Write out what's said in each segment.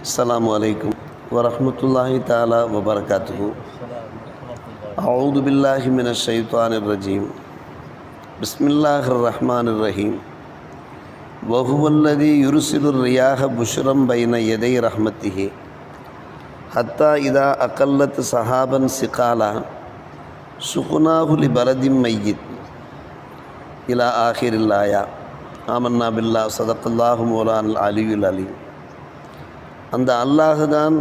السلام عليكم ورحمة الله تعالى وبركاته. أعوذ بالله من الشيطان الرجيم. بسم الله الرحمن الرحيم. وهو الذي يرسل الرياح بشرا بين يدي رحمته. حتى إذا أقلت سحابا سقالا سقناه لبلد ميت. إلى آخر الآية. آمنا بالله صدق الله مولانا العلي العليم. அந்த அல்லாஹ் தான்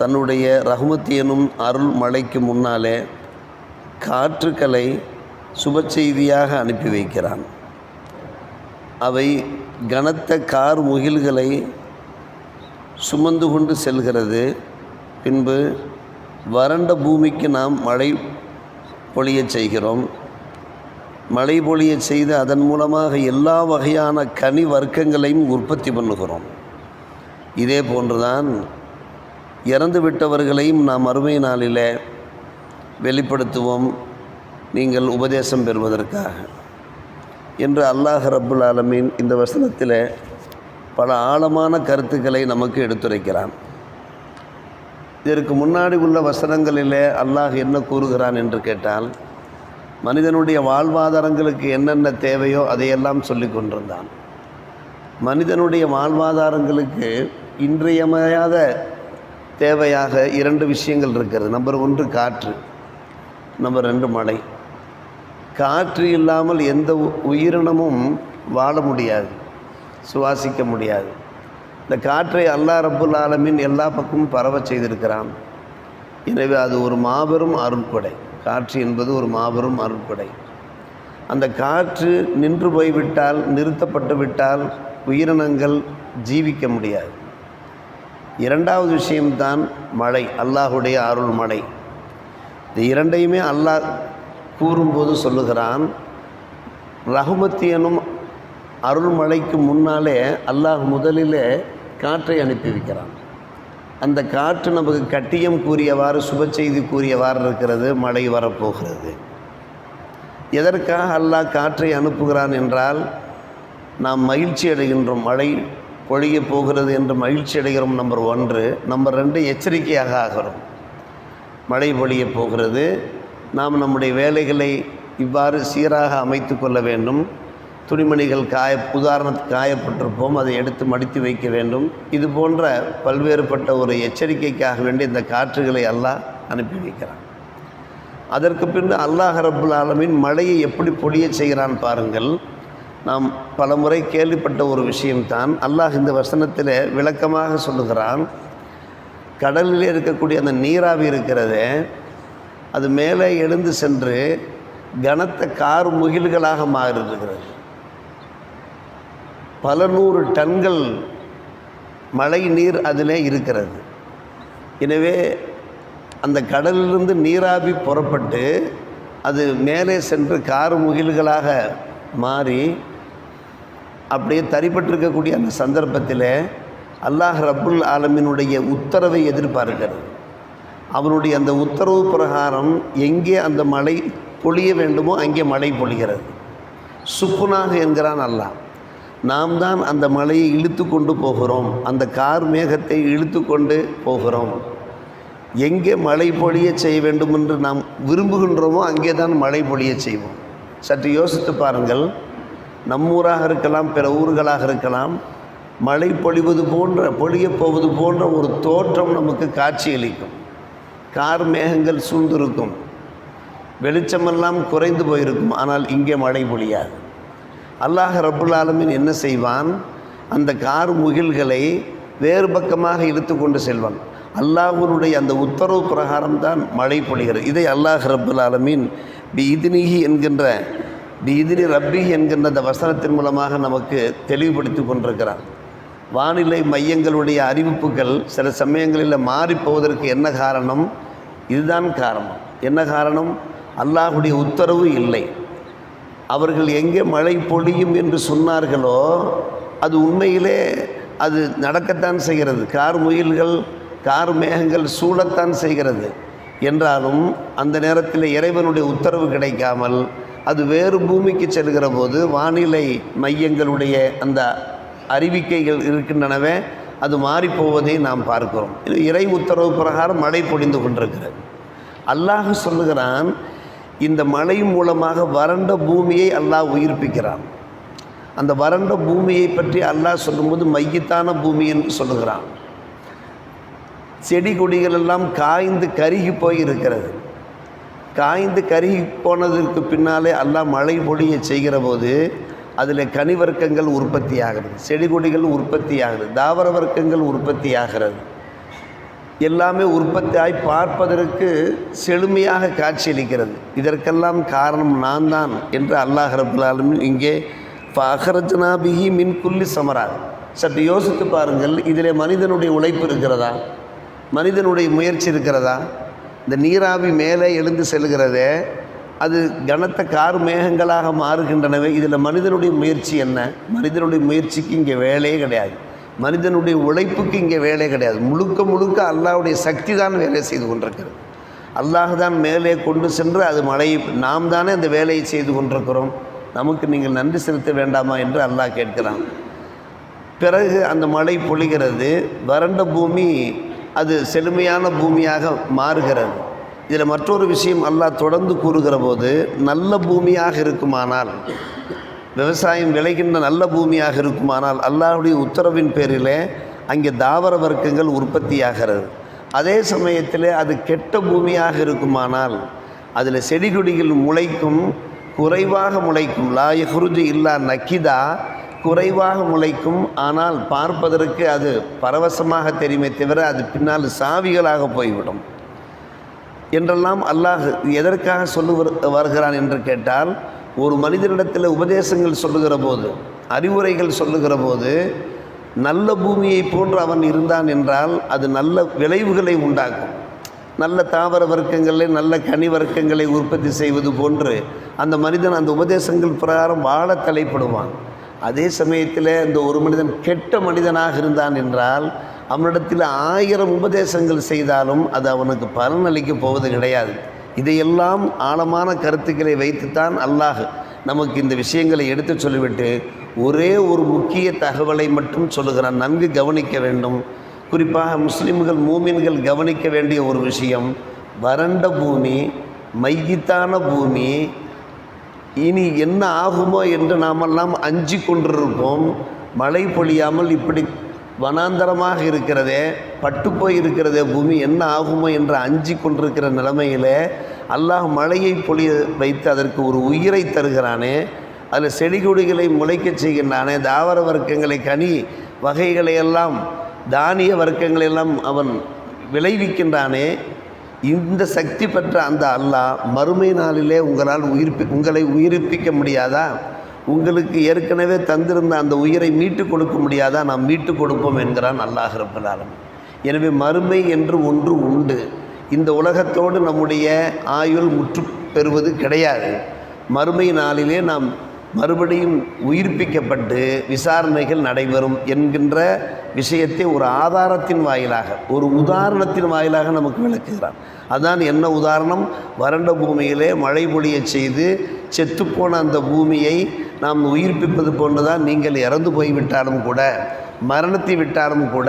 தன்னுடைய ரஹ்மத் எனும் அருள் மழைக்கு முன்னாலே காற்றுக்களை சுப செய்தியாக அனுப்பி வைக்கிறான். அவை கனத்த கார் முகில்களை சுமந்து கொண்டு செல்கிறது. பின்பு வறண்ட பூமிக்கு நாம் மழை பொழியச் செய்கிறோம். மழை பொழிய செய்து அதன் மூலமாக எல்லா வகையான கனி வர்க்கங்களையும் உற்பத்தி பண்ணுகிறோம். இதே போன்றுதான் இறந்து விட்டவர்களையும் நாம் அருமை நாளில் வெளிப்படுத்துவோம். நீங்கள் உபதேசம் பெறுவதற்காக. என்று அல்லாஹ் ரப்புல் ஆலமீன் இந்த வசனத்தில் பல ஆழமான கருத்துக்களை நமக்கு எடுத்துரைக்கிறான். இதற்கு முன்னாடி உள்ள வசனங்களிலே அல்லாஹ் என்ன கூறுகிறான் என்று கேட்டால் மனிதனுடைய வாழ்வாதாரங்களுக்கு என்னென்ன தேவையோ அதையெல்லாம் சொல்லி கொண்டிருந்தான். மனிதனுடைய வாழ்வாதாரங்களுக்கு இன்றியமையாத தேவையாக இரண்டு விஷயங்கள் இருக்கிறது. நம்பர் ஒன்று காற்று. நம்பர் ரெண்டு மழை. காற்று இல்லாமல் எந்த உ- உயிரினமும் வாழ முடியாது சுவாசிக்க முடியாது. இந்த காற்றை அல்லா ரப்புல் ஆலமின் எல்லா பக்கமும் பரவ செய்திருக்கிறான். எனவே அது ஒரு மாபெரும் அருள்கொடை. காற்று என்பது ஒரு மாபெரும் அருள்கொடை. அந்த காற்று நின்று போய்விட்டால் நிறுத்தப்பட்டு விட்டால் உயிரினங்கள் ஜீவிக்க முடியாது. இரண்டாவது விஷயம்தான் மழை அல்லாஹுடைய அருள் மழை. இந்த இரண்டையுமே அல்லாஹ் கூறும்போது சொல்லுகிறான் ரகுமத்தி எனும் அருள்மழைக்கு முன்னாலே அல்லாஹ் முதலிலே காற்றை அனுப்பி வைக்கிறான். அந்த காற்று நமக்கு கட்டியம் கூறியவாறு சுப செய்தி கூறியவாறு இருக்கிறது மழை வரப்போகிறது. எதற்காக அல்லாஹ் காற்றை அனுப்புகிறான் என்றால் நாம் மகிழ்ச்சி அடைகின்றோம் மழை பொழிய போகிறது என்று மகிழ்ச்சி அடைகிறோம் நம்பர் ஒன்று. நம்பர் ரெண்டு எச்சரிக்கையாக ஆகிறோம் மழை பொழிய போகிறது. நாம் நம்முடைய வேலைகளை இவ்வாறு சீராக அமைத்து கொள்ள வேண்டும். துணிமணிகள் காய உதாரணத்துக்கு காயப்பட்டிருப்போம். அதை எடுத்து மடித்து வைக்க வேண்டும். இது போன்ற பல்வேறுபட்ட ஒரு எச்சரிக்கைக்காக வேண்டி இந்த காற்றுகளை அல்லாஹ் அனுப்பி வைக்கிறான். அதற்கு பின்பு அல்லாஹ் ரபுல் ஆலமின் மழையை எப்படி பொழியச் செய்கிறான் பாருங்கள். நாம் பலமுறை கேள்விப்பட்ட ஒரு விஷயம்தான். அல்லாஹ் இந்த வசனத்தில் விளக்கமாக சொல்லுகிறான் கடலில் இருக்கக்கூடிய அந்த நீராவி இருக்கிறதே அது மேலே எழுந்து சென்று கனத்த கார் முகில்களாக மாறியிருக்கிறது. பல நூறு டன்கள் மழை நீர் அதிலே இருக்கிறது. எனவே அந்த கடலிலிருந்து நீராவி புறப்பட்டு அது மேலே சென்று கார் முகில்களாக மாறி அப்படியே தரிப்பட்டிருக்கக்கூடிய அந்த சந்தர்ப்பத்தில் அல்லாஹ் ரப்புல் ஆலமினுடைய உத்தரவை எதிர்பார்க்கிறது. அவனுடைய அந்த உத்தரவு பிரகாரம் எங்கே அந்த மழை பொழிய வேண்டுமோ அங்கே மழை பொழிகிறது. சுக்குனாக என்கிறான் அல்லாஹ். நாம் தான் அந்த மலையை இழுத்து கொண்டு போகிறோம். அந்த கார் மேகத்தை இழுத்து கொண்டு போகிறோம். எங்கே மழை பொழிய செய்ய வேண்டும் என்று நாம் விரும்புகின்றோமோ அங்கே தான் மழை பொழிய செய்வோம். சற்று யோசித்து பாருங்கள். நம் ஊராக இருக்கலாம் பிற ஊர்களாக இருக்கலாம் மழை பொழிவது போன்ற பொழியப் போவது போன்ற ஒரு தோற்றம் நமக்கு காட்சியளிக்கும். கார் மேகங்கள் சூழ்ந்திருக்கும். வெளிச்சமெல்லாம் குறைந்து போயிருக்கும் ஆனால் இங்கே மழை பொழியாது. அல்லாஹ் ரபுல் ஆலமின் என்ன செய்வான்? அந்த கார் முகில்களை வேறு பக்கமாக இழுத்து கொண்டு செல்வான். அல்லாஹனுடைய அந்த உத்தரவு பிரகாரம் தான் மழை பொழிகிறது. இதை அல்லாஹ் ரபுல் ஆலமின் பி இதுனிஹி என்கின்ற பி இதிரி ரப்பி என்கின்ற அந்த வசனத்தின் மூலமாக நமக்கு தெளிவுபடுத்தி கொண்டிருக்கிறான் வானிலை மையங்களுடைய அறிவிப்புகள் சில சமயங்களில் மாறிப்போவதற்கு என்ன காரணம் இதுதான் காரணம் என்ன காரணம் அல்லாஹுடைய உத்தரவு இல்லை அவர்கள் எங்கே மழை பொழியும் என்று சொன்னார்களோ அது உண்மையிலே அது நடக்கத்தான் செய்கிறது. கார் முயல்கள் கார் மேகங்கள் சூழத்தான் செய்கிறது. என்றாலும் அந்த நேரத்தில் இறைவனுடைய உத்தரவு கிடைக்காமல் அது வேறு பூமிக்கு செல்கிற போது வானிலை மையங்களுடைய அந்த அறிவிக்கைகள் இருக்கின்றனவே அது மாறிப்போவதை நாம் பார்க்கிறோம். இது இறை உத்தரவு பிரகாரம் மழை பொழிந்து கொண்டிருக்கிறது. அல்லாஹ் சொல்லுகிறான் இந்த மழை மூலமாக வறண்ட பூமியை அல்லாஹ் உயிர்ப்பிக்கிறான். அந்த வறண்ட பூமியை பற்றி அல்லாஹ் சொல்லும்போது மையத்தான பூமி என்று சொல்லுகிறான். செடி கொடிகள் எல்லாம் காய்ந்து கருகி போய் இருக்கிறது காய்ந்து கருகி போனதற்கு பின்னாலே எல்லாம் மழை பொழிய செய்கிற போது அதில் கனிவர்க்கங்கள் உற்பத்தி ஆகிறது செடி கொடிகள் உற்பத்தி ஆகிறது தாவர வர்க்கங்கள் உற்பத்தி ஆகிறது எல்லாமே உற்பத்தியாய் பார்ப்பதற்கு செழுமையாக காட்சியளிக்கிறது. இதற்கெல்லாம் காரணம் நான் தான் என்று அல்லாஹ் ரபுல்லாலும் இங்கே அகரஜனாபிகி மின் குல்லி சமரா. சற்று யோசித்து பாருங்கள் இதில் மனிதனுடைய உழைப்பு இருக்கிறதா? மனிதனுடைய முயற்சி இருக்கிறதா? இந்த நீராவி மேலே எழுந்து செல்கிறதே அது கனத்த கார் மேகங்களாக மாறுகின்றனவே. இதில் மனிதனுடைய முயற்சி என்ன? மனிதனுடைய முயற்சிக்கு இங்கே வேலையே கிடையாது. மனிதனுடைய உழைப்புக்கு இங்கே வேலை கிடையாது. முழுக்க முழுக்க அல்லாவுடைய சக்தி தான் வேலை செய்து கொண்டிருக்கிறது. அல்லாஹ் தான் மேலே கொண்டு சென்று அது மழையை நாம் தானே அந்த வேலையை செய்து கொண்டிருக்கிறோம். நமக்கு நீங்கள் நன்றி செலுத்த வேண்டாமா என்று அல்லாஹ் கேட்கிறான். பிறகு அந்த மழை பொழிகிறது. வறண்ட பூமி அது செழுமையான பூமியாக மாறுகிறது. இதில் மற்றொரு விஷயம் அல்லாஹ் தொடர்ந்து கூறுகிற போது நல்ல பூமியாக இருக்குமானால் விவசாயம் விளைகின்ற நல்ல பூமியாக இருக்குமானால் அல்லாஹுடைய உத்தரவின் பேரிலே அங்கே தாவர வர்க்கங்கள் உற்பத்தியாகிறது. அதே சமயத்தில் அது கெட்ட பூமியாக இருக்குமானால் அதில் செடி கொடிகள் முளைக்கும் குறைவாக முளைக்கும் லாய குருஜி இல்லா நக்கிதா குறைவாக முளைக்கும். ஆனால் பார்ப்பதற்கு அது பரவசமாக தெரியுமே தவிர அது பின்னால் சாவிகளாக போய்விடும். என்றெல்லாம் அல்லாஹ் எதற்காக சொல்லு வருகிறான் என்று கேட்டால் ஒரு மனிதனிடத்தில் உபதேசங்கள் சொல்லுகிற போது அறிவுரைகள் சொல்லுகிற போது நல்ல பூமியை போன்று அவன் இருந்தான் என்றால் அது நல்ல விளைவுகளை உண்டாக்கும். நல்ல தாவர வர்க்கங்களை நல்ல கனி வர்க்கங்களை உற்பத்தி செய்வது போன்று அந்த மனிதன் அந்த உபதேசங்கள் பிரகாரம் வாழ தலைப்படுவான். அதே சமயத்தில் இந்த ஒரு மனிதன் கெட்ட மனிதனாக இருந்தான் என்றால் அவனிடத்தில் ஆயிரம் உபதேசங்கள் செய்தாலும் அது அவனுக்கு பலனளிக்க போவது கிடையாது. இதையெல்லாம் ஆழமான கருத்துக்களை வைத்துத்தான் அல்லாஹ் நமக்கு இந்த விஷயங்களை எடுத்து சொல்லிவிட்டு ஒரே ஒரு முக்கிய தகவலை மட்டும் சொல்லுகிறான். நன்கு கவனிக்க வேண்டும். குறிப்பாக முஸ்லீம்கள் மூமின்கள் கவனிக்க வேண்டிய ஒரு விஷயம் வறண்ட பூமி மையித்தான பூமி இனி என்ன ஆகுமோ என்று நாமெல்லாம் அஞ்சு கொண்டிருப்போம். மழை பொழியாமல் இப்படி வனாந்தரமாக இருக்கிறதே பட்டு போய் பூமி என்ன ஆகுமோ என்று அஞ்சி கொண்டிருக்கிற நிலைமையிலே அல்லாஹ் மழையை பொழிய வைத்து அதற்கு ஒரு உயிரை தருகிறானே. அதில் செடி கொடிகளை முளைக்கச் செய்கின்றானே. தாவர வர்க்கங்களை கனி வகைகளை எல்லாம் தானிய வர்க்கங்களை எல்லாம் அவன் விளைவிக்கின்றானே. இந்த சக்தி பெற்ற அந்த அல்லாஹ் மறுமை நாளிலே உங்களால் உயிர்ப்பி உங்களை உயிர்ப்பிக்க முடியாதா? உங்களுக்கு ஏற்கனவே தந்திருந்த அந்த உயிரை மீட்டு கொடுக்க முடியாதா? நாம் மீட்டு கொடுப்போம் என்கிறான் அல்லாஹ் ரப்பல் எனவே மறுமை என்று ஒன்று உண்டு. இந்த உலகத்தோடு நம்முடைய ஆயுள் முற்று பெறுவது கிடையாது. மறுமை நாளிலே நாம் மறுபடியும் உயிர்ப்பிக்கப்பட்டு விசாரணைகள் நடைபெறும் என்கின்ற விஷயத்தை ஒரு ஆதாரத்தின் வாயிலாக ஒரு உதாரணத்தின் வாயிலாக நமக்கு விளக்குகிறான் அதான் என்ன உதாரணம்? வறண்ட பூமியிலே மழை பொழியச் செய்து செத்துப்போன அந்த பூமியை நாம் உயிர்ப்பிப்பது போன்றுதான் நீங்கள் இறந்து போய்விட்டாலும் கூட மரணத்தை விட்டாலும் கூட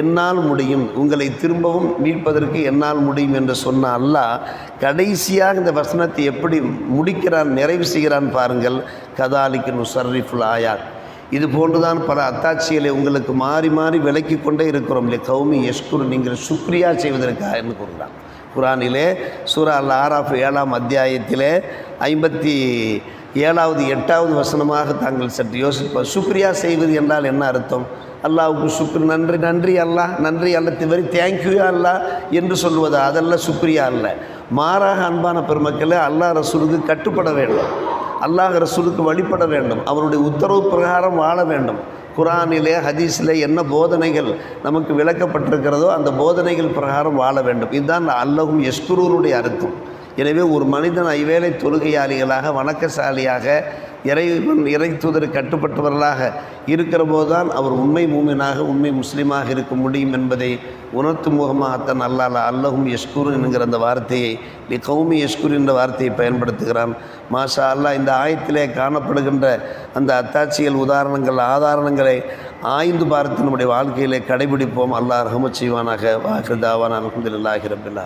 என்னால் முடியும். உங்களை திரும்பவும் மீட்பதற்கு என்னால் முடியும் என்று சொன்ன அல்லாஹ் கடைசியாக இந்த வசனத்தை எப்படி முடிக்கிறான் நிறைவு செய்கிறான் பாருங்கள். கதாலிக்கு நுசர்ரிஃபுல் ஆயாத். இது போன்றுதான் பல அத்தாட்சிகளை உங்களுக்கு மாறி மாறி விலக்கி கொண்டே இருக்கிறோம். இல்லை கௌமி யஷ்குர் நீங்கள் சுக்ரியா செய்வதற்காக என்று கூறுகிறான். குரானிலே சூரா அல் ஆராஃப் ஏழாம் அத்தியாயத்திலே ஐம்பத்தி ஏழாவது எட்டாவது வசனமாக தாங்கள் சற்று யோசிப்போம் சுக்ரியா செய்வது என்றால் என்ன அர்த்தம்? அல்லாவுக்கு சுக்ரு நன்றி நன்றி அல்லாஹ் நன்றி அல்ல திவரி தேங்க்யூ அல்லா என்று சொல்வது அதல்ல சுக்ரியா அல்ல. மாறாக அன்பான பெருமக்களே அல்லாஹ் ரசூலுக்கு கட்டுப்பட வேண்டும். அல்லாஹ் ரசூலுக்கு வழிபட வேண்டும். அவருடைய உத்தரவு பிரகாரம் வாழ வேண்டும். குரானிலே ஹதீஸிலே என்ன போதனைகள் நமக்கு விளக்கப்பட்டிருக்கிறதோ அந்த போதனைகள் பிரகாரம் வாழ வேண்டும். இதுதான் அல்லவும் எஸ்குரூருடைய அர்த்தம். எனவே ஒரு மனிதன் ஐவேளை தொழுகையாளிகளாக வணக்கசாலியாக இறைவன் இறை தூதர் கட்டுப்பட்டவர்களாக இருக்கிற போதுதான் அவர் உண்மை மூமினாக உண்மை முஸ்லீமாக இருக்க முடியும் என்பதை உணர்த்தும் முகமாகத்தான் அல்லாஹ் அல்லஹும் யஷ்குர் என்கிற அந்த வார்த்தையை நீ கௌமி யஷ்குர் என்ற வார்த்தையை பயன்படுத்துகிறான். மாஷா அல்லாஹ் இந்த ஆயத்திலே காணப்படுகின்ற அந்த அத்தாட்சிகள் உதாரணங்கள் ஆதாரணங்களை ஆய்ந்து பார்த்து நம்முடைய வாழ்க்கையிலே கடைபிடிப்போம். அல்லாஹ் ரஹமத் செய்வானாக. வாக்குதாவான் அலமதுல்லாஹிரபில்